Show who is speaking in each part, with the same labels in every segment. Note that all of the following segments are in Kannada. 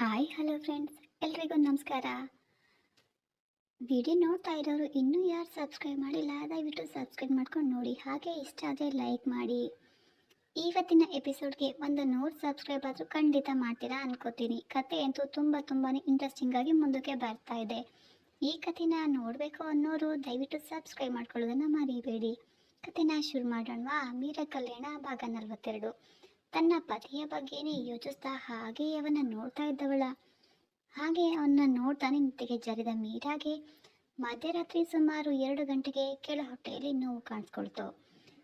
Speaker 1: ಹಾಯ್ ಹಲೋ ಫ್ರೆಂಡ್ಸ್ ಎಲ್ರಿಗೂ ನಮಸ್ಕಾರ. ವಿಡಿಯೋ ನೋಡ್ತಾ ಇರೋರು ಇನ್ನೂ ಯಾರು ಸಬ್ಸ್ಕ್ರೈಬ್ ಮಾಡಿಲ್ಲ, ದಯವಿಟ್ಟು ಸಬ್ಸ್ಕ್ರೈಬ್ ಮಾಡ್ಕೊಂಡು ನೋಡಿ. ಹಾಗೆ ಇಷ್ಟ ಆದರೆ ಲೈಕ್ ಮಾಡಿ. ಇವತ್ತಿನ ಎಪಿಸೋಡ್ಗೆ ಒಂದು ನೂರು ಸಬ್ಸ್ಕ್ರೈಬ್ ಆದರೂ ಖಂಡಿತ ಮಾಡ್ತೀರಾ ಅನ್ಕೋತೀನಿ. ಕತೆ ಅಂತೂ ತುಂಬ ತುಂಬಾ ಇಂಟ್ರೆಸ್ಟಿಂಗ್ ಆಗಿ ಮುಂದಕ್ಕೆ ಬರ್ತಾ ಇದೆ. ಈ ಕಥೆನ ನೋಡಬೇಕು ಅನ್ನೋರು ದಯವಿಟ್ಟು ಸಬ್ಸ್ಕ್ರೈಬ್ ಮಾಡ್ಕೊಳ್ಳೋದನ್ನು ಮರಿಬೇಡಿ. ಕಥೆನ ಶುರು ಮಾಡೋಣವಾ? ಮೀರ ಕಲ್ಯಾಣ, ಭಾಗ ನಲವತ್ತೆರಡು. ತನ್ನ ಪತಿಯ ಬಗ್ಗೆನೇ ಯೋಚಿಸ್ತಾ ಹಾಗೆ ಅವನ ನೋಡ್ತಾ ಇದ್ದವಳ. ಹಾಗೆ ಅವನ್ನ ನೋಡ್ತಾನೆ ನಿಂತಿಗೆ ಜರಿದ ಮೀರಾಗೆ ಮಧ್ಯರಾತ್ರಿ ಸುಮಾರು ಎರಡು ಗಂಟೆಗೆ ಕೆಳ ಹೊಟ್ಟೆಯಲ್ಲಿ ನೋವು ಕಾಣಿಸ್ಕೊಳ್ತು.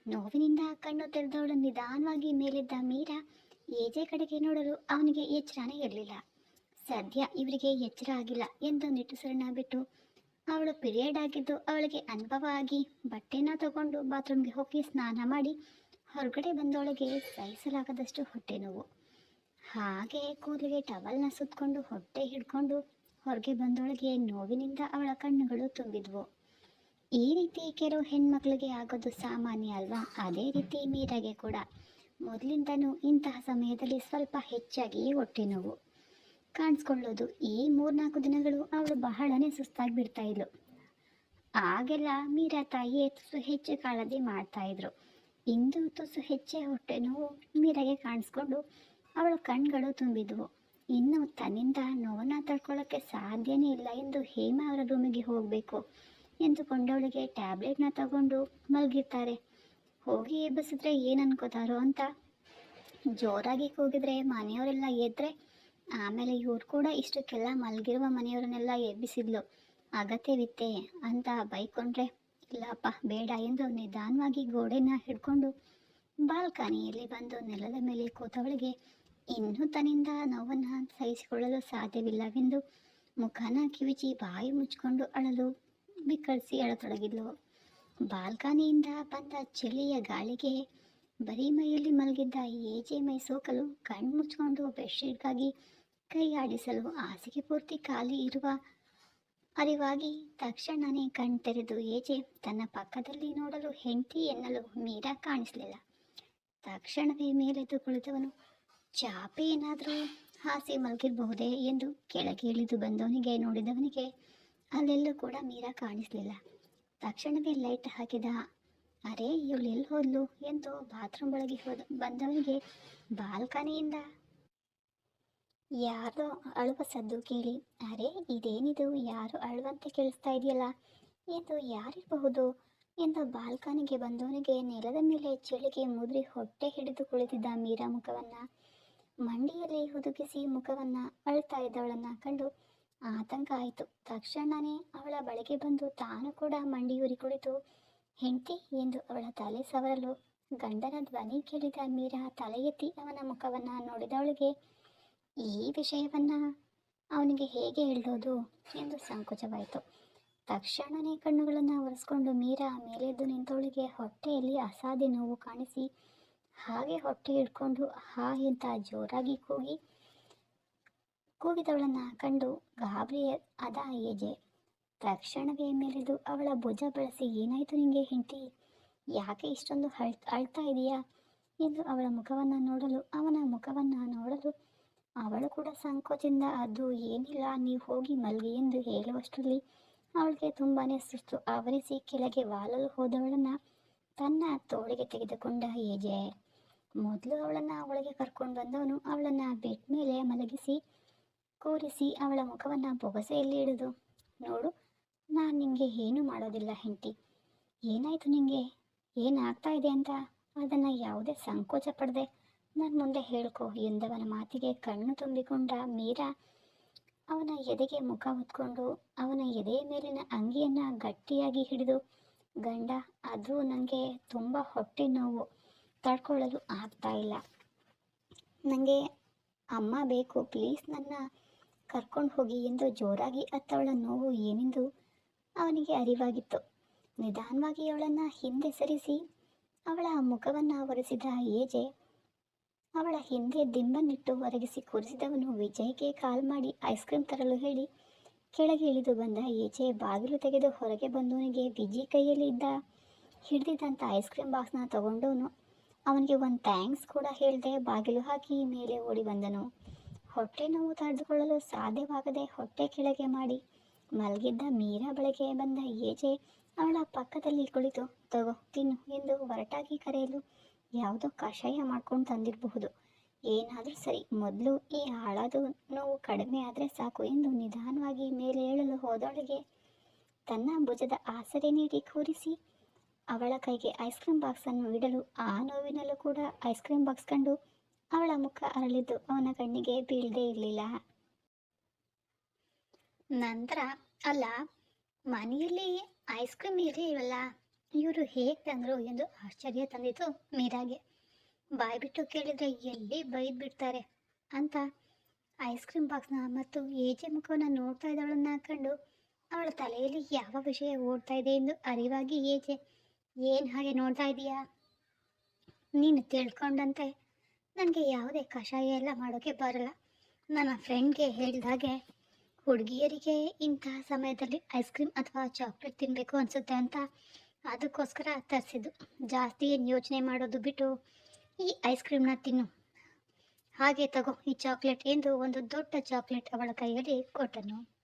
Speaker 1: ನೋವಿನಿಂದ ಕಣ್ಣು ತೆರೆದವಳು ನಿಧಾನವಾಗಿ ಮೇಲಿದ್ದ ಮೀರಾ ಏಜೆ ಕಡೆಗೆ ನೋಡಲು ಅವನಿಗೆ ಎಚ್ಚರನೇ ಇರಲಿಲ್ಲ. ಸದ್ಯ ಇವರಿಗೆ ಎಚ್ಚರ ಆಗಿಲ್ಲ ಎಂದು ನಿಟ್ಟುಸರಣ ಬಿಟ್ಟು ಅವಳು ಪಿರಿಯಡ್ ಆಗಿದ್ದು ಅವಳಿಗೆ ಅನುಭವ ಆಗಿ ಬಟ್ಟೆನ ತಗೊಂಡು ಬಾತ್ರೂಮ್ಗೆ ಹೋಗಿ ಸ್ನಾನ ಮಾಡಿ ಹೊರಗಡೆ ಬಂದೊಳಗೆ ಸಹಿಸಲಾಗದಷ್ಟು ಹೊಟ್ಟೆ ನೋವು. ಹಾಗೆ ಕೂದಲಿಗೆ ಟವಲ್ನ ಸುತ್ತಕೊಂಡು ಹೊಟ್ಟೆ ಹಿಡ್ಕೊಂಡು ಹೊರಗೆ ಬಂದೊಳಗೆ ನೋವಿನಿಂದ ಅವಳ ಕಣ್ಣುಗಳು ತುಂಬಿದ್ವು. ಈ ರೀತಿ ಕೆಲವು ಹೆಣ್ಮಕ್ಳಿಗೆ ಆಗೋದು ಸಾಮಾನ್ಯ ಅಲ್ವಾ? ಅದೇ ರೀತಿ ಮೀರಾಗೆ ಕೂಡ. ಮೊದಲಿಂದನೂ ಇಂತಹ ಸಮಯದಲ್ಲಿ ಸ್ವಲ್ಪ ಹೆಚ್ಚಾಗಿ ಹೊಟ್ಟೆ ನೋವು. ಕಾಣಿಸ್ಕೊಳ್ಳೋದು, ಈ ಮೂರ್ನಾಲ್ಕು ದಿನಗಳು ಅವಳು ಬಹಳನೇ ಸುಸ್ತಾಗಿ ಬಿಡ್ತಾ ಇದ್ಲು. ಆಗೆಲ್ಲ ಮೀರಾ ತಾಯಿ ಹೆಚ್ಚು ಕಾಳಜಿ ಮಾಡ್ತಾ ಇದ್ರು. ಇಂದು ತುಸು ಹೆಚ್ಚೆ ಹೊಟ್ಟೆ ನೋವು ಮೀರಾಗೆ ಕಾಣಿಸ್ಕೊಂಡು ಅವಳ ಕಣ್ಗಳು ತುಂಬಿದ್ವು. ಇನ್ನು ತನ್ನಿಂದ ನೋವನ್ನ ತಡ್ಕೊಳ್ಳೋಕ್ಕೆ ಸಾಧ್ಯನೇ ಇಲ್ಲ ಎಂದು ಹೇಮ ಅವರ ರೂಮಿಗೆ ಹೋಗಬೇಕು ಎಂದುಕೊಂಡವಳಿಗೆ ಟ್ಯಾಬ್ಲೆಟ್ನ ತಗೊಂಡು ಮಲಗಿರ್ತಾರೆ. ಹೋಗಿ ಎಬ್ಬಿಸಿದ್ರೆ ಏನು ಅನ್ಕೋತಾರೋ ಅಂತ. ಜೋರಾಗಿ ಕೂಗಿದ್ರೆ ಮನೆಯವರೆಲ್ಲ ಎದ್ರೆ ಆಮೇಲೆ ಇವ್ರು ಕೂಡ ಇಷ್ಟಕ್ಕೆಲ್ಲ ಮಲಗಿರುವ ಮನೆಯವರನ್ನೆಲ್ಲ ಎಬ್ಬಿಸಿದ್ಲು. ಅಗತ್ಯವಿತ್ತೆ ಅಂತ ಬೈಕೊಂಡ್ರೆ ಇಲ್ಲಪ್ಪ, ಬೇಡ ಎಂದು ನಿಧಾನವಾಗಿ ಗೋಡೆನ ಹಿಡ್ಕೊಂಡು ಬಾಲ್ಕನಿಯಲ್ಲಿ ಬಂದು ನೆಲದ ಮೇಲೆ ಕೂತವಳಿಗೆ ಇನ್ನೂ ತನ್ನಿಂದ ನೋವನ್ನು ಸಹಿಸಿಕೊಳ್ಳಲು ಸಾಧ್ಯವಿಲ್ಲವೆಂದು ಮುಖನ ಕಿವಿಚಿ ಬಾಯಿ ಮುಚ್ಚಿಕೊಂಡು ಅಳಲು ಬಿಕ್ಕಳಿಸಿ ಅಳತೊಡಗಿದ್ಲು. ಬಾಲ್ಕನಿಯಿಂದ ಬಂದ ಚಳಿಯ ಗಾಳಿಗೆ ಬರೀ ಮೈಯಲ್ಲಿ ಮಲಗಿದ್ದ ಏಜೆ ಮೈ ಸೋಕಲು ಕಣ್ಣು ಮುಚ್ಕೊಂಡು ಬೆಡ್ಶೀಟ್ಗಾಗಿ ಕೈ ಆಡಿಸಲು ಹಾಸಿಗೆ ಪೂರ್ತಿ ಖಾಲಿ ಇರುವ ಅರಿವಾಗಿ ತಕ್ಷಣನೇ ಕಣ್ತೆರೆದು ಏಜೆ ತನ್ನ ಪಕ್ಕದಲ್ಲಿ ನೋಡಲು ಹೆಂಡತಿ ಎನ್ನಲು ಮೀರಾ ಕಾಣಿಸಲಿಲ್ಲ. ತಕ್ಷಣವೇ ಮೇಲೆದ್ದು ಕುಳಿತವನು, ಚಾಪೆ ಏನಾದರೂ ಹಾಸಿ ಮಲಗಿರಬಹುದೇ? ಎಂದು ಕೆಳಗೆ ಇಳಿದು ಬಂದವನಿಗೆ ನೋಡಿದವನಿಗೆ ಅಲ್ಲೆಲ್ಲೂ ಕೂಡ ಮೀರಾ ಕಾಣಿಸಲಿಲ್ಲ. ತಕ್ಷಣವೇ ಲೈಟ್ ಹಾಕಿದ, ಅರೆ, ಇವಳು ಎಲ್ಲಿ ಹೋದ್ಲು? ಎಂದು ಬಾತ್ರೂಮ್ ಒಳಗೆ ಹೋದ ಬಂದವನಿಗೆ ಬಾಲ್ಕನಿಯಿಂದ ಯಾರೋ ಅಳುವ ಸದ್ದು ಕೇಳಿ, ಅರೆ, ಇದೇನಿದು? ಯಾರು ಅಳುವಂತೆ ಕೇಳಿಸ್ತಾ ಇದೆಯಲ್ಲ? ಎಂದು ಯಾರಿರಬಹುದು? ಎಂದು ಬಾಲ್ಕನಿಗೆ ಬಂದವನಿಗೆ ನೆಲದ ಮೇಲೆ ಚಳಿಗೆ ಮುದ್ರಿ ಹೊಟ್ಟೆ ಹಿಡಿದು ಕುಳಿತಿದ್ದ ಮೀರಾ ಮುಖವನ್ನ. ಮಂಡಿಯಲ್ಲಿ ಹುದುಗಿಸಿ ಮುಖವನ್ನ ಅಳ್ತಾ ಇದ್ದವಳನ್ನ ಕಂಡು ಆತಂಕ ಆಯಿತು. ತಕ್ಷಣನೇ ಅವಳ ಬಳಿಗೆ ಬಂದು ತಾನು ಕೂಡ ಮಂಡಿಯೂರಿ ಕುಳಿತು, ಹೆಂಡತಿ? ಎಂದು ಅವಳ ತಲೆ ಸವರಲು ಗಂಡನ ಧ್ವನಿ ಕೇಳಿದ ಮೀರಾ ತಲೆ ಎತ್ತಿ ಅವನ ಮುಖವನ್ನ ನೋಡಿದವಳಿಗೆ ಈ ವಿಷಯವನ್ನ ಅವನಿಗೆ ಹೇಗೆ ಹೇಳೋದು ಎಂದು ಸಂಕೋಚವಾಯಿತು. ತಕ್ಷಣನೇ ಕಣ್ಣುಗಳನ್ನು ಒರೆಸ್ಕೊಂಡು ಮೀರಾ ಮೇಲೆದ್ದು ನಿಂತವಳಿಗೆ ಹೊಟ್ಟೆಯಲ್ಲಿ ಅಸಾಧ್ಯ ನೋವು ಕಾಣಿಸಿ ಹಾಗೆ ಹೊಟ್ಟೆ ಹಿಡ್ಕೊಂಡು ಹಾ ಅಂತ ಜೋರಾಗಿ ಕೂಗಿ ಕೂಗಿದವಳನ್ನು ಕಂಡು ಗಾಬರಿ ಅದ ಏಜೆ. ತಕ್ಷಣವೇ ಮೇಲೆದು ಅವಳ ಭುಜ ಬಳಸಿ ಏನಾಯ್ತು ನಿಂಗೆ ಹೆಂಡತಿ? ಯಾಕೆ ಇಷ್ಟೊಂದು ಅಳ್ತಾ ಇದೆಯಾ? ಎಂದು ಅವಳ ಮುಖವನ್ನು ನೋಡಲು, ಅವನ ಮುಖವನ್ನು ನೋಡಲು ಅವಳು ಕೂಡ ಸಂಕೋಚದಿಂದ, ಅದು ಏನಿಲ್ಲ, ನೀವು ಹೋಗಿ ಮಲ್ಗಿ ಎಂದು ಹೇಳುವಷ್ಟರಲ್ಲಿ ಅವಳಿಗೆ ತುಂಬಾನೇ ಸುಸ್ತು. ಆವರಿಸಿ ಕೆಳಗೆ ವಾಲಲು ಹೋದವಳನ್ನು ತನ್ನ ತೋಳಿಗೆ ತೆಗೆದುಕೊಂಡ ಹೇಜೆ ಮೊದಲು ಅವಳನ್ನ ಒಳಗೆ ಕರ್ಕೊಂಡು ಬಂದವನು ಅವಳನ್ನ ಬೆಡ್ ಮೇಲೆ ಮಲಗಿಸಿ, ಕೂರಿಸಿ ಅವಳ ಮುಖವನ್ನು ಬೊಗಸೆಯಲ್ಲಿ ಹಿಡಿದು ನೋಡು, ನಾನು ನಿಮಗೆ ಏನು ಮಾಡೋದಿಲ್ಲ ಹೆಂಡತಿ. ಏನಾಯ್ತು ನಿಮಗೆ ಏನಾಗ್ತಾ ಇದೆ ಅಂತ? ಅದನ್ನು ಯಾವುದೇ ಸಂಕೋಚ ಪಡದೆ. ನನ್ನ ಮುಂದೆ ಹೇಳ್ಕೊ ಎಂದವನ ಮಾತಿಗೆ ಕಣ್ಣು ತುಂಬಿಕೊಂಡ ಮೀರಾ. ಅವನ ಎದೆಗೆ ಮುಖ ಹೊತ್ಕೊಂಡು ಅವನ ಎದೆಯ ಮೇಲಿನ ಅಂಗಿಯನ್ನು ಗಟ್ಟಿಯಾಗಿ ಹಿಡಿದು, ಗಂಡ ಅದು ನನಗೆ ತುಂಬ ಹೊಟ್ಟೆ ನೋವು, ತಡ್ಕೊಳ್ಳಲು ಆಗ್ತಾ ಇಲ್ಲ. ನನಗೆ ಅಮ್ಮ ಬೇಕು ಪ್ಲೀಸ್ ನನ್ನ ಕರ್ಕೊಂಡು ಹೋಗಿ ಎಂದು ಜೋರಾಗಿ ಅತ್ತವಳ ನೋವು ಏನೆಂದು ಅವನಿಗೆ ಅರಿವಾಗಿತ್ತು. ನಿಧಾನವಾಗಿ ಅವಳನ್ನು ಹಿಂದೆ ಸರಿಸಿ, ಅವಳ ಮುಖವನ್ನು ಒರೆಸಿದ ಏಜೆ ಅವಳ ಹಿಂದೆ ದಿಂಬನ್ನಿಟ್ಟು ಒರಗಿಸಿ ಕೂರಿಸಿದವನು ವಿಜಯ್ಗೆ ಕಾಲ್ ಮಾಡಿ ಐಸ್ ಕ್ರೀಮ್ ತರಲು ಹೇಳಿ, ಕೆಳಗೆ ಇಳಿದು ಬಂದ ಏಜೆ ಬಾಗಿಲು ತೆಗೆದು ಹೊರಗೆ ಬಂದವನಿಗೆ ವಿಜಿ ಕೈಯಲ್ಲಿ ಇದ್ದ ಹಿಡಿದಿದ್ದಂಥ ಐಸ್ ಕ್ರೀಮ್ ಬಾಕ್ಸ್ನ ತಗೊಂಡವನು. ಅವನಿಗೆ ಒಂದು ಥ್ಯಾಂಕ್ಸ್ ಕೂಡ ಹೇಳದೆ ಬಾಗಿಲು ಹಾಕಿ ಮೇಲೆ ಓಡಿ ಬಂದನು. ಹೊಟ್ಟೆ ನೋವು ತಡೆದುಕೊಳ್ಳಲು ಸಾಧ್ಯವಾಗದೆ ಹೊಟ್ಟೆ ಕೆಳಗೆ ಮಾಡಿ ಮಲಗಿದ್ದ ಮೀರಾ ಬೆಳಗ್ಗೆ ಬಂದ ಏಜೆ ಅವಳ ಪಕ್ಕದಲ್ಲಿ ಕುಳಿತು, ತಗೋ, ತಿನ್ನು ಎಂದು ಹೊರಟಾಗಿ ಕರೆಯಲು ಯಾವುದೋ ಕಷಾಯ ಮಾಡ್ಕೊಂಡು ತಂದಿರಬಹುದು. ಏನಾದರೂ ಸರಿ, ಮೊದಲು ಈ ಹಾಳಾದ ನೋವು ಕಡಿಮೆ ಆದರೆ ಸಾಕು ಎಂದು ನಿಧಾನವಾಗಿ ಮೇಲೆ ಏಳಲು ಹೋದೊಳಗೆ ತನ್ನ ಭುಜದ ಆಸರೆ ನೀಡಿ ಕೂರಿಸಿ, ಅವಳ ಕೈಗೆ ಐಸ್ ಕ್ರೀಮ್ ಬಾಕ್ಸನ್ನು ಇಡಲು ಆ ನೋವಿನಲ್ಲೂ ಕೂಡ ಐಸ್ ಕ್ರೀಮ್ ಬಾಕ್ಸ್ ಕಂಡು ಅವಳ ಮುಖ ಅರಳಿದ್ದು ಅವನ ಕಣ್ಣಿಗೆ ಬೀಳದೇ ಇರಲಿಲ್ಲ. ನಂತರ, ಅಲ್ಲ, ಮನೆಯಲ್ಲಿ ಐಸ್ ಕ್ರೀಮ್ ಇರಲಿಲ್ವಲ್ಲ? ಇವರು ಹೇಗೆ ತಂದರು ಎಂದು ಆಶ್ಚರ್ಯ ತಂದಿತು ಮೀರಾಗೆ. ಬಾಯ್ಬಿಟ್ಟು ಕೇಳಿದ್ರೆ ಎಲ್ಲಿ ಬೈದು ಬಿಡ್ತಾರೆ? ಅಂತ ಐಸ್ ಕ್ರೀಮ್ ಬಾಕ್ಸ್ನ ಮತ್ತು ಏಜೆ ಮುಖವನ್ನು ನೋಡ್ತಾ ಇದ್ದವಳನ್ನ ಕಂಡು ಅವಳ ತಲೆಯಲ್ಲಿ ಯಾವ ವಿಷಯ ಓಡ್ತಾ ಇದೆ ಎಂದು ಅರಿವಾಗಿ ಏಜೆ ಏನು ಹಾಗೆ ನೋಡ್ತಾ ಇದೀಯಾ? ನೀನು ತಿಳ್ಕೊಂಡಂತೆ. ನನಗೆ ಯಾವುದೇ ಕಷಾಯ ಎಲ್ಲ ಮಾಡೋಕ್ಕೆ ಬರಲ್ಲ. ನನ್ನ ಫ್ರೆಂಡ್ಗೆ ಹೇಳಿದಾಗೆ ಹುಡುಗಿಯರಿಗೆ ಇಂತಹ ಸಮಯದಲ್ಲಿ ಐಸ್ ಕ್ರೀಮ್ ಅಥವಾ ಚಾಕ್ಲೇಟ್ ತಿನ್ನಬೇಕು ಅನಿಸುತ್ತೆ ಅಂತ ಅದಕ್ಕೋಸ್ಕರ ತರಿಸಿದ್ದು. ಜಾಸ್ತಿ ಏನು ಯೋಚನೆ ಮಾಡೋದು ಬಿಟ್ಟು ಈ ಐಸ್ ಕ್ರೀಮ್ನ ತಿನ್ನು. ಹಾಗೆ ತಗೋ, ಈ ಚಾಕ್ಲೇಟ್ ಎಂದು ಒಂದು ದೊಡ್ಡ ಚಾಕ್ಲೇಟ್ ಅವಳ ಕೈಯಲ್ಲಿ ಕೊಟ್ಟನು.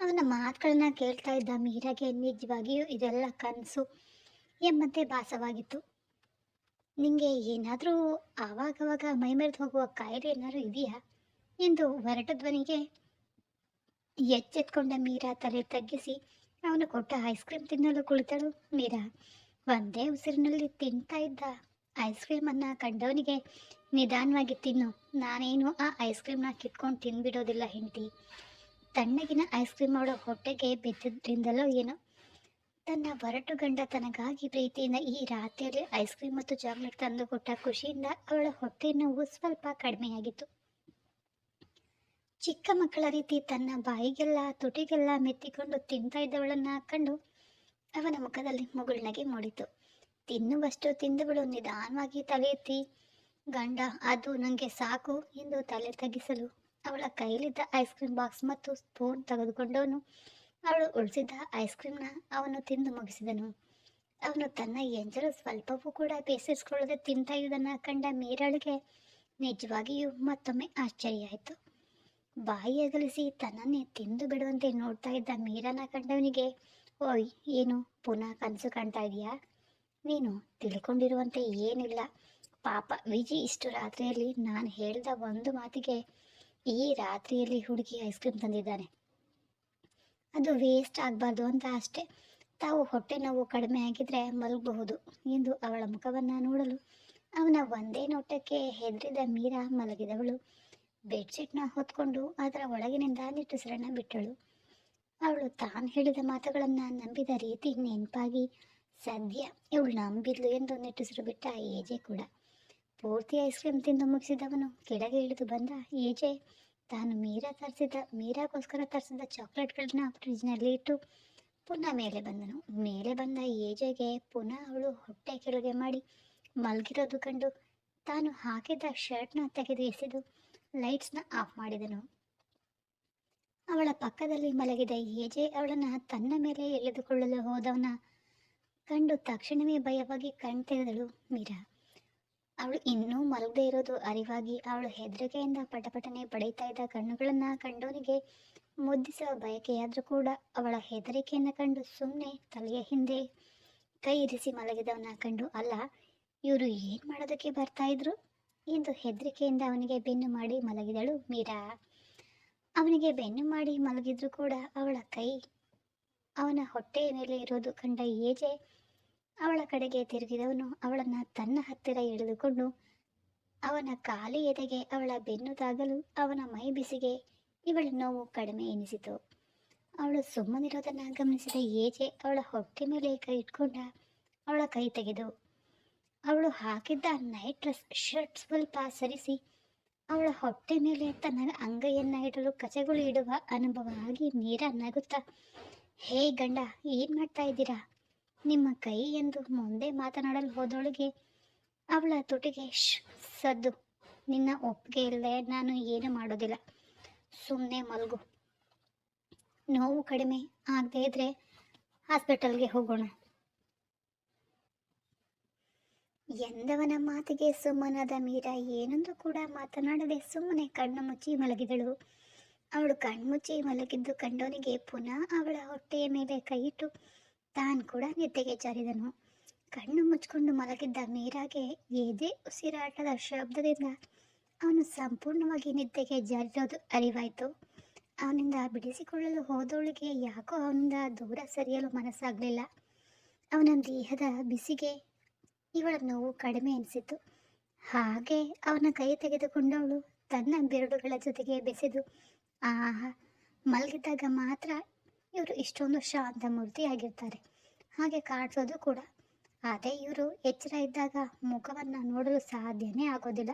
Speaker 1: ಅವನ ಮಾತುಗಳನ್ನ ಕೇಳ್ತಾ ಇದ್ದ ಮೀರಾಗೆ ನಿಜವಾಗಿಯೂ ಇದೆಲ್ಲ ಕನಸು ಎಂಬಂತೆ ಭಾಸವಾಗಿತ್ತು. ನಿಮಗೆ ಏನಾದರೂ ಆವಾಗವಾಗ ಮೈಮೆರೆದು ಹೋಗುವ ಕಾಯಿಲೆ ಏನಾದರೂ ಇದೆಯಾ? ಎಂದು ಹೊರಟ ಧ್ವನಿಗೆ ಎಚ್ಚೆತ್ಕೊಂಡ ಮೀರಾ ತಲೆ ತಗ್ಗಿಸಿ ಅವನು ಕೊಟ್ಟ ಐಸ್ ಕ್ರೀಮ್ ತಿನ್ನಲು ಕುಳಿತಳು. ಮೀರಾ, ಒಂದೇ ಉಸಿರಿನಲ್ಲಿ ತಿಂತಾ ಇದ್ದ ಐಸ್ ಕ್ರೀಮನ್ನು ಕಂಡವನಿಗೆ ನಿಧಾನವಾಗಿ ತಿನ್ನು. ನಾನೇನು ಆ ಐಸ್ ಕ್ರೀಮ್ನ ಕಿತ್ಕೊಂಡು ತಿನ್ಬಿಡೋದಿಲ್ಲ ಹೆಂಡತಿ. ತಣ್ಣಗಿನ ಐಸ್ ಕ್ರೀಮ್ ಅವಳ ಹೊಟ್ಟೆಗೆ ಬಿದ್ದಿದ್ದರಿಂದಲೋ ಏನೋ. ತನ್ನ ಹೊರಟು ಗಂಡ ತನಗಾಗಿ ಪ್ರೀತಿಯಿಂದ ಈ ರಾತ್ರಿಯಲ್ಲಿ ಐಸ್ ಕ್ರೀಮ್ ಮತ್ತು ಚಾಕ್ಲೇಟ್ ತಂದು ಕೊಟ್ಟ ಖುಷಿಯಿಂದ ಅವಳ ಹೊಟ್ಟೆ ನೋವು ಸ್ವಲ್ಪ ಕಡಿಮೆಯಾಗಿತ್ತು. ಚಿಕ್ಕ ಮಕ್ಕಳ ರೀತಿ ತನ್ನ ಬಾಯಿಗೆಲ್ಲ, ತುಟಿಗೆಲ್ಲ ಮೆತ್ತಿಕೊಂಡು ತಿಂತಾ ಇದ್ದವಳನ್ನ ಕಂಡು ಅವನ ಮುಖದಲ್ಲಿ ಮುಗುಳ್ನಗೆ ಮೂಡಿತು. ತಿನ್ನುವಷ್ಟು ತಿಂದವಳು ನಿಧಾನವಾಗಿ ತಲೆ ಎತ್ತಿ, ಗಂಡ, ಅದು ನನಗೆ ಸಾಕು ಎಂದು ತಲೆ ತಗ್ಗಿಸಲು ಅವಳ ಕೈಲಿದ್ದ ಐಸ್ ಕ್ರೀಮ್ ಬಾಕ್ಸ್ ಮತ್ತು ಸ್ಪೂನ್ ತೆಗೆದುಕೊಂಡವನು. ಅವಳು ಉಳಿಸಿದ್ದ ಐಸ್ ಕ್ರೀಮ್ನ ಅವನು ತಿಂದು ಮುಗಿಸಿದನು. ಅವನು ತನ್ನ ಎಂಜಲು ಸ್ವಲ್ಪವೂ ಕೂಡ ಬೇಸಿಸ್ಕೊಳ್ಳದೆ ತಿಂತಾ ಕಂಡ ಮೀರಾಳಿಗೆ ನಿಜವಾಗಿಯೂ ಮತ್ತೊಮ್ಮೆ ಆಶ್ಚರ್ಯ ಆಯಿತು. ಬಾಯಿ ಅಗಲಿಸಿ ತನ್ನನ್ನೇ ತಿಂದು ಬಿಡುವಂತೆ ನೋಡ್ತಾ ಇದ್ದ ಮೀರನ ಕಂಡವನಿಗೆ, ಓಯ್, ಏನು ಪುನಃ ಕನಸು ಕಾಣ್ತಾ ಇದೆಯಾ? ನೀನು ತಿಳ್ಕೊಂಡಿರುವಂತೆ ಏನಿಲ್ಲ. ಪಾಪ, ವಿಜಿ, ಇಷ್ಟು ರಾತ್ರಿಯಲ್ಲಿ ನಾನು ಹೇಳ್ದ ಒಂದು ಮಾತಿಗೆ ಈ ರಾತ್ರಿಯಲ್ಲಿ ಹುಡುಗಿ ಐಸ್ ಕ್ರೀಮ್ ತಂದಿದ್ದಾನೆ. ಅದು ವೇಸ್ಟ್ ಆಗಬಾರ್ದು ಅಂತ ಅಷ್ಟೇ. ತಾವು ಹೊಟ್ಟೆ ನೋವು ಕಡಿಮೆ ಆಗಿದ್ರೆ ಮಲಗಬಹುದು ಎಂದು ಅವಳ ಮುಖವನ್ನು ನೋಡಲು ಅವನ ಒಂದೇ ನೋಟಕ್ಕೆ ಹೆದರಿದ ಮೀರಾ ಮಲಗಿದವಳು. ಬೆಡ್ಶೀಟ್ನ ಹೊತ್ಕೊಂಡು ಅದರ ಒಳಗಿನಿಂದ ನಿಟ್ಟುಸಿರನ್ನ ಬಿಟ್ಟಳು. ಅವಳು ತಾನು ಹೇಳಿದ ಮಾತುಗಳನ್ನು ನಂಬಿದ ರೀತಿ ನೆನಪಾಗಿ, ಸದ್ಯ ಇವಳು ನಂಬಿದ್ಲು ಎಂದು ನಿಟ್ಟುಸಿರು ಬಿಟ್ಟ ಏಜೆ ಕೂಡ. ಪೂರ್ತಿ ಐಸ್ ಕ್ರೀಮ್ ತಿಂದು ಮುಗಿಸಿದವನು ಕೆಳಗೆ ಇಳಿದು ಬಂದ ಏಜೆ. ತಾನು ಮೀರಾ ತರಿಸಿದ ಮೀರಾಗೋಸ್ಕರ ತರಿಸಿದ ಚಾಕ್ಲೇಟ್ಗಳನ್ನ ಫ್ರಿಜ್ನಲ್ಲಿ ಇಟ್ಟು ಪುನಃ ಮೇಲೆ ಬಂದನು. ಮೇಲೆ ಬಂದ ಏಜೆಗೆ ಪುನಃ ಅವಳು ಹೊಟ್ಟೆ ಕೆಳಗೆ ಮಾಡಿ ಮಲಗಿರೋದು ಕಂಡು ತಾನು ಹಾಕಿದ್ದ ಶರ್ಟ್ನ ತೆಗೆದು ಎಸೆದು ಲೈಟ್ಸ್ನ ಆಫ್ ಮಾಡಿದನು. ಅವಳ ಪಕ್ಕದಲ್ಲಿ ಮಲಗಿದ ಏಜೆ ಅವಳನ್ನ ತನ್ನ ಮೇಲೆ ಎಳೆದುಕೊಳ್ಳಲು ಹೋದವನ ಕಂಡು ತಕ್ಷಣವೇ ಭಯವಾಗಿ ಕಣ್ತೆರೆದಳು ಮೀರಾ. ಅವಳು ಇನ್ನೂ ಮಲಗದೇ ಇರೋದು ಅರಿವಾಗಿ ಅವಳು ಹೆದರಿಕೆಯಿಂದ ಪಟಪಟನೆ ಪಡೆಯುತ್ತಾ ಇದ್ದ ಕಣ್ಣುಗಳನ್ನು ಕಂಡವನಿಗೆ ಮುದ್ದಿಸುವ ಬಯಕೆಯಾದರೂ ಕೂಡ ಅವಳ ಹೆದರಿಕೆಯನ್ನು ಕಂಡು ಸುಮ್ಮನೆ ತಲೆಯ ಹಿಂದೆ ಕೈ ಇರಿಸಿ ಮಲಗಿದವನ ಕಂಡು, ಅಲ್ಲ, ಇವರು ಏನು ಮಾಡೋದಕ್ಕೆ ಬರ್ತಾ ಇದ್ರು? ಎಂದು ಹೆದರಿಕೆಯಿಂದ ಅವನಿಗೆ ಬೆನ್ನು ಮಾಡಿ ಮಲಗಿದಳು ಮೀರಾ. ಅವನಿಗೆ ಬೆನ್ನು ಮಾಡಿ ಮಲಗಿದ್ರು ಕೂಡ ಅವಳ ಕೈ, ಅವನ ಹೊಟ್ಟೆಯ ಮೇಲೆ ಇರೋದು ಕಂಡ ಏಜೆ ಅವಳ ಕಡೆಗೆ ತಿರುಗಿದವನು ಅವಳನ್ನ ತನ್ನ ಹತ್ತಿರ ಎಳೆದುಕೊಂಡು ಅವನ ಖಾಲಿ ಎದೆಗೆ ಅವಳ ಬೆನ್ನು ತಾಗಲು ಅವನ ಮೈ ಬಿಸಿಗೆ ಇವಳ ನೋವು ಕಡಿಮೆ ಎನಿಸಿತು. ಅವಳು ಸುಮ್ಮನಿರೋದನ್ನು ಗಮನಿಸಿದ ಏಜೆ ಅವಳ ಹೊಟ್ಟೆ ಮೇಲೆ ಕೈ ಇಟ್ಕೊಂಡ ಅವಳ ಕೈ ತೆಗೆದು ಅವಳು ಹಾಕಿದ್ದ ನೈಟ್ ಡ್ರೆಸ್, ಶರ್ಟ್ ಸ್ವಲ್ಪ ಸರಿಸಿ ಅವಳ ಹೊಟ್ಟೆ ಮೇಲೆ ತನ್ನ ಅಂಗೈಯನ್ನ ಇಡಲು ಕಚೆಗಳು ಇಡುವ ಅನುಭವ ಆಗಿ ನೀರ ನಗುತ್ತಾ, ಹೇ ಗಂಡ, ಏನು ಮಾಡ್ತಾ ಇದ್ದೀರಾ? ನಿಮ್ಮ ಕೈ ಎಂದು ಮುಂದೆ ಮಾತನಾಡಲು ಹೋದೊಳಗೆ ಅವಳ ತುಟಿಗೆ ಸದ್ದು. ನಿನ್ನ ಒಪ್ಪಿಗೆ ಇಲ್ಲದೆ ನಾನು ಏನು ಮಾಡೋದಿಲ್ಲ. ಸುಮ್ಮನೆ ಮಲಗು. ನೋವು ಕಡಿಮೆ ಆಗದೇ ಇದ್ರೆ ಹಾಸ್ಪಿಟಲ್ಗೆ ಹೋಗೋಣ. ಎಂದವನ ಮಾತಿಗೆ ಸುಮ್ಮನಾದ ಮೀರಾ ಏನೊಂದು ಕೂಡ ಮಾತನಾಡದೆ ಸುಮ್ಮನೆ ಕಣ್ಣು ಮುಚ್ಚಿ ಮಲಗಿದಳು. ಅವಳು ಕಣ್ಮುಚ್ಚಿ ಮಲಗಿದ್ದು ಕಂಡವನಿಗೆ ಪುನಃ ಅವಳ ಹೊಟ್ಟೆಯ ಮೇಲೆ ಕೈಯಿಟ್ಟು ತಾನು ಕೂಡ ನಿದ್ದೆಗೆ ಜಾರಿದನು. ಕಣ್ಣು ಮುಚ್ಕೊಂಡು ಮಲಗಿದ್ದ ಮೀರಾಗೆ ಎದೆ ಉಸಿರಾಟದ ಶಬ್ದದಿಂದ ಅವನು ಸಂಪೂರ್ಣವಾಗಿ ನಿದ್ದೆಗೆ ಜಾರಿರೋದು ಅರಿವಾಯಿತು. ಅವನಿಂದ ಬಿಡಿಸಿಕೊಳ್ಳಲು ಹೋದವಳಿಗೆ ಯಾಕೋ ಅವನಿಂದ ದೂರ ಸರಿಯಲು ಮನಸ್ಸಾಗಲಿಲ್ಲ. ಅವನ ದೇಹದ ಬಿಸಿಗೆ ಇವಳ ನೋವು ಕಡಿಮೆ ಅನಿಸಿತು ಹಾಗೆ ಅವನ ಕೈ ತೆಗೆದುಕೊಂಡವಳು ತನ್ನ ಬೆರಳುಗಳ ಜೊತೆಗೆ ಬೆಸೆದು, ಆಹಾ, ಮಲಗಿದ್ದಾಗ ಮಾತ್ರ ಇವರು ಇಷ್ಟೊಂದು ಶಾಂತ ಮೂರ್ತಿಯಾಗಿರ್ತಾರೆ. ಹಾಗೆ ಕಾಣಿಸೋದು ಕೂಡ. ಅದೇ ಇವರು ಎಚ್ಚರ ಇದ್ದಾಗ ಮುಖವನ್ನ ನೋಡಲು ಸಾಧ್ಯನೇ ಆಗೋದಿಲ್ಲ.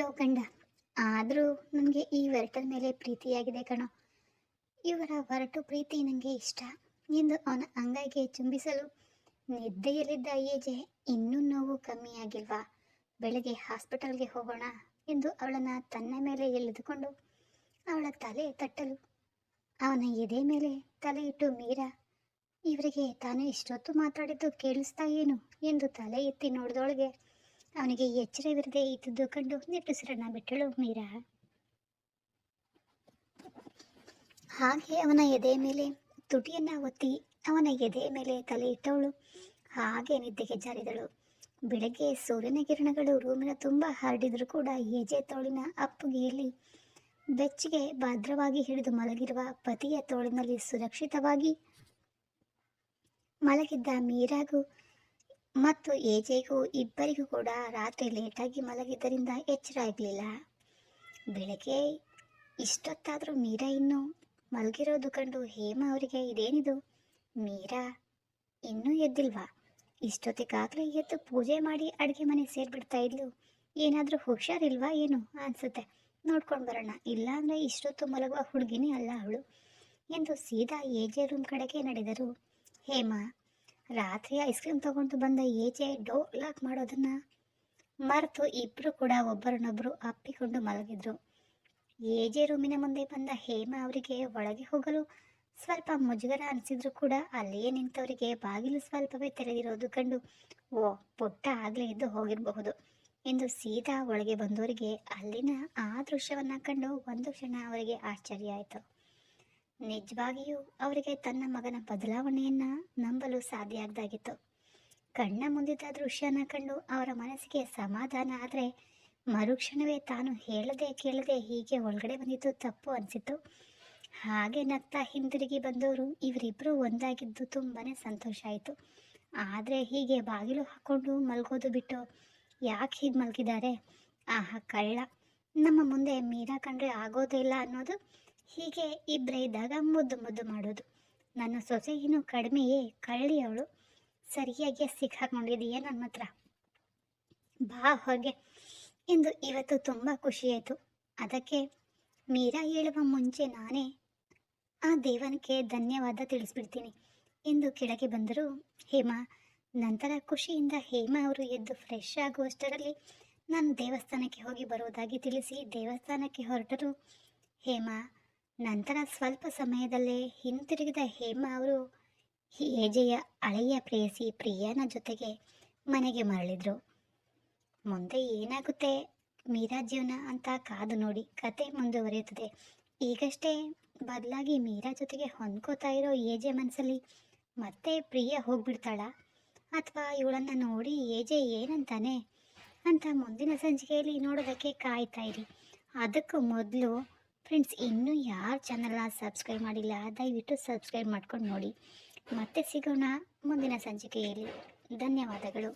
Speaker 1: ಲೋಕಂಡ ಆದರೂ ನನಗೆ ಈ ವರಟಲ್ ಮೇಲೆ ಪ್ರೀತಿಯಾಗಿದೆ ಕಣೋ. ಇವರ ಹೊರಟು ಪ್ರೀತಿ ನನಗೆ ಇಷ್ಟ. ಎಂದು ಅವನ ಅಂಗೈಗೆ ಚುಂಬಿಸಲು ನಿದ್ದೆಯಲ್ಲಿದ್ದ ಏಜೆ ಇನ್ನೂ ನೋವು ಕಮ್ಮಿಯಾಗಿಲ್ವಾ ಬೆಳಗ್ಗೆ ಹಾಸ್ಪಿಟಲ್ಗೆ ಹೋಗೋಣ ಎಂದು ಅವಳನ್ನು ತನ್ನ ಮೇಲೆ ಎಳೆದುಕೊಂಡು ಅವಳ ತಲೆ ತಟ್ಟಲು, ಅವನ ಎದೆ ಮೇಲೆ ತಲೆ ಇಟ್ಟು ಮೀರಾ, ಇವರಿಗೆ ತಾನು ಇಷ್ಟೊತ್ತು ಮಾತಾಡಿದ್ದು ಕೇಳಿಸ್ತಾ ಏನು? ಎಂದು ತಲೆ ಎತ್ತಿ ನೋಡಿದೊಳಗೆ ಅವನಿಗೆ ಎಚ್ಚರವಿರದೆ ಇದ್ದುದು ಕಂಡು ನಿಟ್ಟುಸಿರನ್ನ ಬಿಟ್ಟಳು ಮೀರಾ. ಹಾಗೆ ಅವನ ಎದೆ ಮೇಲೆ ತುಟಿಯನ್ನ ಒತ್ತಿ ಅವನ ಎದೆ ಮೇಲೆ ತಲೆ ಇಟ್ಟವಳು ಹಾಗೆ ನಿದ್ದೆಗೆ ಜಾರಿದಳು. ಬೆಳಗ್ಗೆ ಸೂರ್ಯನ ಕಿರಣಗಳು ರೂಮಿನ ತುಂಬ ಹರಡಿದರೂ ಕೂಡ ಹೆಜೆ ತೋಳಿನ ಅಪ್ಪುಗೆಯಲ್ಲಿ ಬೆಚ್ಚಗೆ ಭದ್ರವಾಗಿ ಹಿಡಿದು ಮಲಗಿರುವ ಪತಿಯ ತೋಳಿನಲ್ಲಿ ಸುರಕ್ಷಿತವಾಗಿ ಮಲಗಿದ್ದ ಮೀರಾಗೂ ಮತ್ತು ಏಜೆಗೂ ಇಬ್ಬರಿಗೂ ಕೂಡ ರಾತ್ರಿ ಲೇಟಾಗಿ ಮಲಗಿದ್ದರಿಂದ ಎಚ್ಚರ ಆಗಲಿಲ್ಲ ಬೆಳಗ್ಗೆ ಇಷ್ಟೊತ್ತಾದರೂ ಮೀರಾ ಇನ್ನೂ ಮಲಗಿರೋದು ಕಂಡು ಹೇಮ ಅವರಿಗೆ ಇದೇನಿದು? ಮೀರಾ ಇನ್ನೂ ಎದ್ದಿಲ್ವಾ? ಇಷ್ಟೊತ್ತಿಗಾಗಲೇ ಎದ್ದು ಪೂಜೆ ಮಾಡಿ ಅಡುಗೆ ಮನೆ ಸೇರಿಬಿಡ್ತಾ ಇದ್ಲು. ಏನಾದರೂ ಹುಷಾರಿಲ್ವಾ ಏನು ಅನ್ಸುತ್ತೆ. ನೋಡ್ಕೊಂಡು ಬರೋಣ. ಇಲ್ಲಾಂದರೆ ಇಷ್ಟೊತ್ತು ಮಲಗುವ ಹುಡುಗಿನೇ ಅಲ್ಲ ಅವಳು ಎಂದು ಸೀದಾ ಏಜೆ ರೂಮ್ ಕಡೆಗೆ ನಡೆದರು. ಹೇಮಾ, ರಾತ್ರಿ ಐಸ್ ಕ್ರೀಮ್ ತಗೊಂಡು ಬಂದ ಏಜೆ ಡೋರ್ ಲಾಕ್ ಮಾಡೋದನ್ನ ಮರೆತು ಇಬ್ಬರು ಕೂಡ ಒಬ್ಬರನ್ನೊಬ್ಬರು ಅಪ್ಪಿಕೊಂಡು ಮಲಗಿದ್ರು. ಏಜೆ ರೂಮಿನ ಮುಂದೆ ಬಂದ ಹೇಮಾ ಅವರಿಗೆ ಒಳಗೆ ಹೋಗಲು ಸ್ವಲ್ಪ ಮುಜುಗರ ಅನಿಸಿದ್ರು ಕೂಡ ಅಲ್ಲಿಯೇ ನಿಂತವರಿಗೆ ಬಾಗಿಲು ಸ್ವಲ್ಪವೇ ತೆರೆದಿರೋದು ಕಂಡು, ಓ, ಪುಟ್ಟ ಆಗಲೇ ಇದ್ದು ಹೋಗಿರಬಹುದು ಎಂದು ಸೀದಾ ಒಳಗೆ ಬಂದವರಿಗೆ ಅಲ್ಲಿನ ಆ ದೃಶ್ಯವನ್ನ ಕಂಡು ಒಂದು ಕ್ಷಣ ಅವರಿಗೆ ಆಶ್ಚರ್ಯ ಆಯಿತು. ನಿಜವಾಗಿಯೂ ಅವರಿಗೆ ತನ್ನ ಮಗನ ಬದಲಾವಣೆಯನ್ನ ನಂಬಲು ಸಾಧ್ಯ ಆಗದಾಗಿತ್ತು. ಕಣ್ಣ ಮುಂದಿದ್ದ ದೃಶ್ಯನ ಕಂಡು ಅವರ ಮನಸ್ಸಿಗೆ ಸಮಾಧಾನ ಆದರೆ ಮರುಕ್ಷಣವೇ ತಾನು ಹೇಳದೆ ಕೇಳದೆ ಹೀಗೆ ಒಳಗಡೆ ಬಂದಿದ್ದು ತಪ್ಪು ಅನಿಸಿತು ಹಾಗೆ ನಗ್ತಾ ಹಿಂದಿರುಗಿ ಬಂದವರು ಇವರಿಬ್ಬರು ಒಂದಾಗಿದ್ದು ತುಂಬಾನೇ ಸಂತೋಷ ಆಯಿತು. ಆದರೆ ಹೀಗೆ ಬಾಗಿಲು ಹಾಕ್ಕೊಂಡು ಮಲ್ಗೋದು ಬಿಟ್ಟು ಯಾಕೆ ಹೀಗೆ ಮಲಗಿದ್ದಾರೆ? ಆಹಾ, ಕಳ್ಳ. ನಮ್ಮ ಮುಂದೆ ಮೀರಾ ಕಂಡ್ರೆ ಆಗೋದೇ ಇಲ್ಲ ಅನ್ನೋದು ಹೀಗೆ ಇಬ್ಬರೇ ಇದ್ದಾಗ ಮುದ್ದು ಮುದ್ದು ಮಾಡೋದು. ನನ್ನ ಸೊಸೆ ಇನ್ನೂ ಕಡಿಮೆಯೇ, ಕಳ್ಳಿ ಅವಳು. ಸರಿಯಾಗಿ ಸಿಕ್ಕಾಕೊಂಡಿದೆಯೇ ನನ್ನ ಹತ್ರ? ಬಾ ಹೊಗೆ. ಎಂದು ಇವತ್ತು ತುಂಬ ಖುಷಿಯಾಯಿತು ಅದಕ್ಕೆ ಮೀರಾ ಹೇಳುವ ಮುಂಚೆ ನಾನೇ ಆ ದೇವನಿಗೆ ಧನ್ಯವಾದ ತಿಳಿಸ್ಬಿಡ್ತೀನಿ. ಎಂದು ಕೆಳಗೆ ಬಂದರು ಹೇಮಾ, ನಂತರ ಖುಷಿಯಿಂದ ಹೇಮಾ ಅವರು ಎದ್ದು ಫ್ರೆಶ್ ಆಗುವಷ್ಟರಲ್ಲಿ ನಾನು ದೇವಸ್ಥಾನಕ್ಕೆ ಹೋಗಿ ಬರುವುದಾಗಿ ತಿಳಿಸಿ ದೇವಸ್ಥಾನಕ್ಕೆ ಹೊರಟರು. ಹೇಮಾ, ನಂತರ ಸ್ವಲ್ಪ ಸಮಯದಲ್ಲೇ ಹಿಂತಿರುಗಿದ ಹೇಮಾ ಅವರು ಹೇಜೆಯ ಹಳೆಯ ಪ್ರೇಯಸಿ ಪ್ರಿಯಾನ ಜೊತೆಗೆ ಮನೆಗೆ ಮರಳಿದ್ರು. ಮುಂದೆ ಏನಾಗುತ್ತೆ ಮೀರಾ ಜೀವನ ಅಂತ ಕಾದು ನೋಡಿ ಕತೆ ಮುಂದುವರಿಯುತ್ತದೆ. ಈಗಷ್ಟೇ ಬದಲಾಗಿ ಮೀರಾ ಜೊತೆಗೆ ಹೊಂದ್ಕೋತಾ ಇರೋ ಏಜೆ ಮನಸ್ಸಲ್ಲಿ ಮತ್ತೆ ಪ್ರಿಯ ಹೋಗ್ಬಿಡ್ತಾಳ. ಅಥವಾ ಇವಳನ್ನು ನೋಡಿ ಏಜೆ ಏನಂತಾನೆ ಅಂತ ಮುಂದಿನ ಸಂಚಿಕೆಯಲ್ಲಿ ನೋಡೋದಕ್ಕೆ ಕಾಯ್ತಾ ಇರಿ. ಅದಕ್ಕೂ ಮೊದಲು ಫ್ರೆಂಡ್ಸ್, ಇನ್ನೂ ಯಾರು ಚಾನಲ್ನ ಸಬ್ಸ್ಕ್ರೈಬ್ ಮಾಡಿಲ್ಲ, ದಯವಿಟ್ಟು ಸಬ್ಸ್ಕ್ರೈಬ್ ಮಾಡ್ಕೊಂಡು ನೋಡಿ. ಮತ್ತೆ ಸಿಗೋಣ ಮುಂದಿನ ಸಂಚಿಕೆಯಲ್ಲಿ. ಧನ್ಯವಾದಗಳು.